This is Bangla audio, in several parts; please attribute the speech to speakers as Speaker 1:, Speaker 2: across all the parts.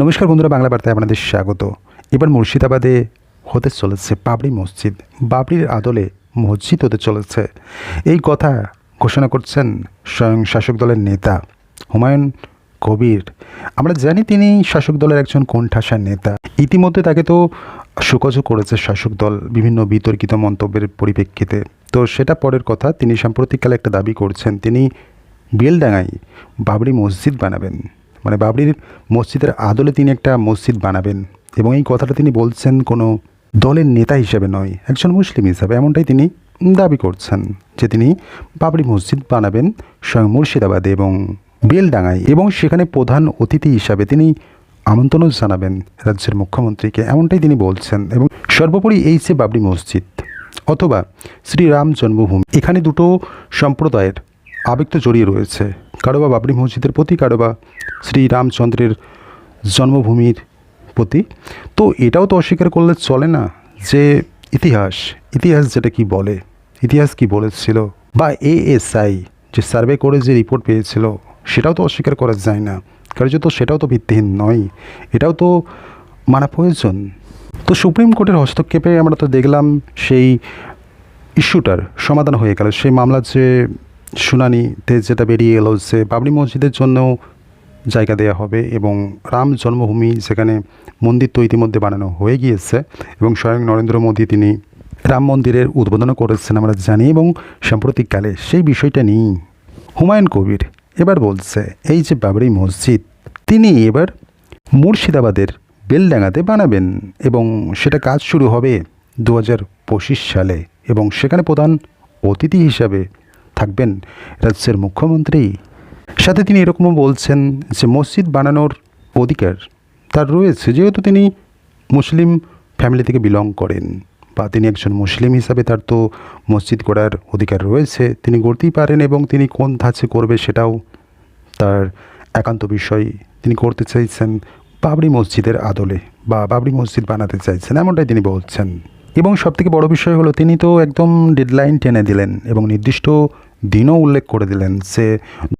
Speaker 1: নমস্কার বন্ধুরা, বাংলা বার্তায় আপনাদের স্বাগত। এবার মুর্শিদাবাদে হতে চলেছে বাবরি মসজিদ। বাবরির আদলে মসজিদ হতে চলেছে। এই কথা ঘোষণা করছেন স্বয়ং শাসক দলের নেতা হুমায়ুন কবির। আমরা জানি তিনি শাসক দলের একজন কোণঠাসার নেতা। ইতিমধ্যে তাকে তো শোকজও করেছে শাসক দল বিভিন্ন বিতর্কিত মন্তব্যের পরিপ্রেক্ষিতে। তো সেটা পরের কথা, তিনি সাম্প্রতিককালে একটা দাবি করছেন, তিনি বেলডাঙায় বাবরি মসজিদ বানাবেন। মানে বাবরির মসজিদের আদলে তিনি একটা মসজিদ বানাবেন এবং এই কথাটা তিনি বলছেন কোনো দলের নেতা হিসেবে নয়, একজন মুসলিম হিসাবে। এমনটাই তিনি দাবি করছেন যে তিনি বাবরি মসজিদ বানাবেন স্বয়ং মুর্শিদাবাদে এবং বেলডাঙায় এবং সেখানে প্রধান অতিথি হিসাবে তিনি আমন্ত্রণও জানাবেন রাজ্যের মুখ্যমন্ত্রীকে। এমনটাই তিনি বলছেন এবং সর্বোপরি এই যে বাবরি মসজিদ অথবা শ্রীরাম জন্মভূমি, এখানে দুটো সম্প্রদায়ের আবেগ তো জড়িয়ে রয়েছে। কারও বা বাবরি মসজিদের প্রতি কারও বা শ্রীরামচন্দ্রের জন্মভূমির প্রতি। তো এটাও তো অস্বীকার করলে চলে না যে ইতিহাস ইতিহাস যেটা কি বলে, ইতিহাস কি বলেছিল, বা এএসআই যে সার্ভে করে যে রিপোর্ট পেয়েছিল, সেটাও তো অস্বীকার করা যায় না। কারণ তো সেটাও তো ভিত্তিহীন নয়, এটাও তো মানা প্রয়োজন। তো সুপ্রিম কোর্টের হস্তক্ষেপে আমরা তো দেখলাম সেই ইস্যুটার সমাধান হয়ে গেল, সেই মামলার যে শুনানিতে যেটা বেরিয়ে এলো যে বাবরি মসজিদের জন্যও জায়গা দেওয়া হবে এবং রাম জন্মভূমি সেখানে মন্দির তো ইতিমধ্যে বানানো হয়ে গিয়েছে এবং স্বয়ং নরেন্দ্র মোদী তিনি রাম মন্দিরের উদ্বোধনও করেছেন আমরা জানি এবং সাম্প্রতিককালে সেই বিষয়টা নিয়েই হুমায়ুন কবির এবার বলছে, এই যে বাবরি মসজিদ, তিনি এবার মুর্শিদাবাদের বেলডাঙ্গাতে বানাবেন এবং সেটা কাজ শুরু হবে দু হাজার পঁচিশ সালে এবং সেখানে প্রধান অতিথি হিসাবে থাকবেন রাজ্যের মুখ্যমন্ত্রী। সাথে তিনি এরকমও বলছেন যে মসজিদ বানানোর অধিকার তার রয়েছে, যেহেতু তিনি মুসলিম ফ্যামিলি থেকে বিলং করেন বা তিনি একজন মুসলিম হিসাবে তার তো মসজিদ করার অধিকার রয়েছে, তিনি গড়তেই পারেন এবং তিনি কোন ধাঁচে করবে সেটাও তার একান্ত বিষয়। তিনি করতে চাইছেন বাবরি মসজিদের আদলে বা বাবরি মসজিদ বানাতে চাইছেন, এমনটাই তিনি বলছেন। এবং সবথেকে বড় বিষয় হলো, তিনি তো একদম ডেডলাইন টেনে দিলেন এবং নির্দিষ্ট দিনও উল্লেখ করে দিলেন যে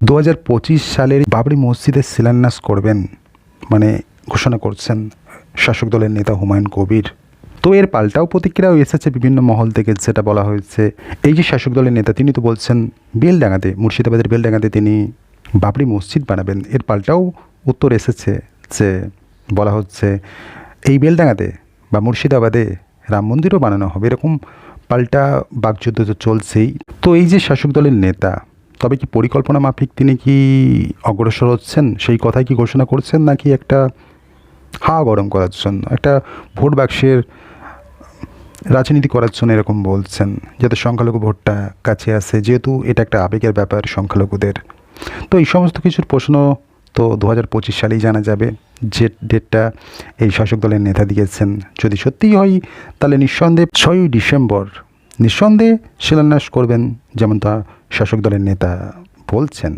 Speaker 1: দু হাজার পঁচিশ সালের বাবরি মসজিদের শিলান্যাস করবেন মানে ঘোষণা করছেন শাসক দলের নেতা হুমায়ুন কবির। তো এর পাল্টাও প্রতিক্রিয়াও এসেছে বিভিন্ন মহল থেকে, যেটা বলা হয়েছে, এই যে শাসক দলের নেতা, তিনি তো বলছেন বেলডাঙ্গাতে, মুর্শিদাবাদের বেলডাঙ্গাতে তিনি বাবরি মসজিদ বানাবেন। এর পাল্টাও উত্তর এসেছে যে, বলা হচ্ছে, এই বেলডাঙ্গাতে বা মুর্শিদাবাদে রাম মন্দিরও বানানো হবে। এরকম পাল্টা বাকযুদ্ধ তো চলছেই। তো এই যে শাসক দলের নেতা, তবে কি পরিকল্পনা মাফিক তিনি কি অগ্রসর হচ্ছেন? সেই কথাই কি ঘোষণা করছেন নাকি একটা হাওয়া গরম করার জন্য, একটা ভোট বাক্সের রাজনীতি করার জন্য এরকম বলছেন, যাতে সংখ্যালঘু ভোটটা কাছে আসে, যেহেতু এটা একটা আবেগের ব্যাপার সংখ্যালঘুদের। তো এই সমস্ত কিছুর প্রশ্ন তো দু হাজার পঁচিশ সালেই জানা যাবে। যে ডেটটা এই শাসক দলের নেতা দিয়েছেন, যদি সত্যিই হয়, তাহলে নিঃসন্দেহে ছয়ই ডিসেম্বর নিঃসন্দেহে শিলান্যাস করবেন যেমন তা শাসক দলের নেতা বলছেন।